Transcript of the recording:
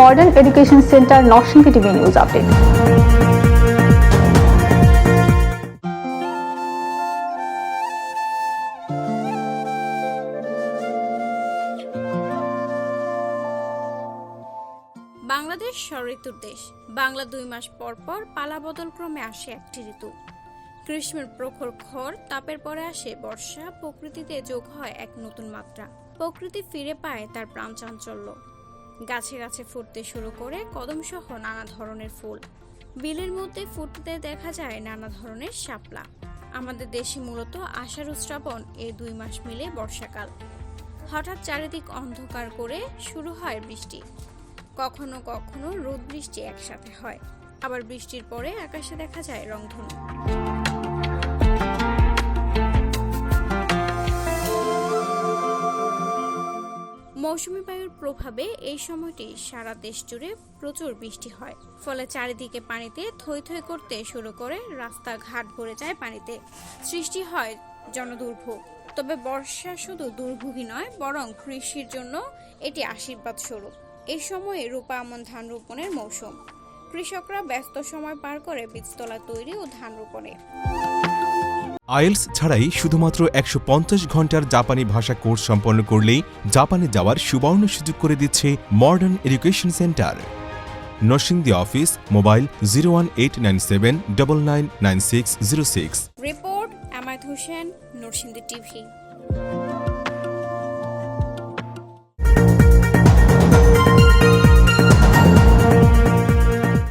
Modern education centre Narsingdi TV news update. Bangladesh ঋতুর দেশ। বাংলা দুই মাস পর পর পালা বদল ক্রমে আসে একটি ঋতু। গ্রীষ্মের প্রখর খর, তাপের পরে আসে বর্ষা, প্রকৃতিতে যোগ হয় এক নতুন মাত্রা। প্রকৃতি ফিরে পায় তার প্রাণ চাঞ্চল্য গাছে গাছে ফুটতে শুরু করে কদমসহ নানা ধরনের ফুল। বিলের মধ্যে ফুটতে দেখা যায় নানা ধরনের শাপলা। আমাদের দেশে মূলত আষাঢ় শ্রাবণ এই দুই মাস মিলে বর্ষাকাল। হঠাৎ চারিদিক অন্ধকার করে শুরু হয় বৃষ্টি। কখনো কখনো রোদ বৃষ্টি একসাথে হয়। আবার বৃষ্টির পরে আকাশে দেখা যায় রংধনু। মৌসুমী বায়ুর প্রভাবে এই সময়টি সারা দেশ জুড়ে প্রচুর বৃষ্টি হয়। ফলে চারিদিকে পানিতে থই থই করতে শুরু করে রাস্তাঘাট ভরে যায় পানিতে। সৃষ্টি হয় জনদুর্ভোগ। তবে বর্ষা শুধু দুর্ভোগই নয়, বরং কৃষির জন্য এটি আশীর্বাদ স্বরূপ। এই সময়ে রূপা আমন ধান রোপণের মৌসুম। কৃষকরা ব্যস্ত সময় পার করে বীজতলা তৈরি ও ধান রোপণে। আইএলস ছাড়াই শুধুমাত্র একশো পঞ্চাশ ঘণ্টার জাপানি ভাষা কোর্স সম্পন্ন করলেই জাপানে যাওয়ার সুবর্ণ সুযোগ করে দিচ্ছে modern education centre. Narsingdi office, mobile zero one eight nine seven double nine nine six zero six. Report Amayat Hossain, Narsingdi TV.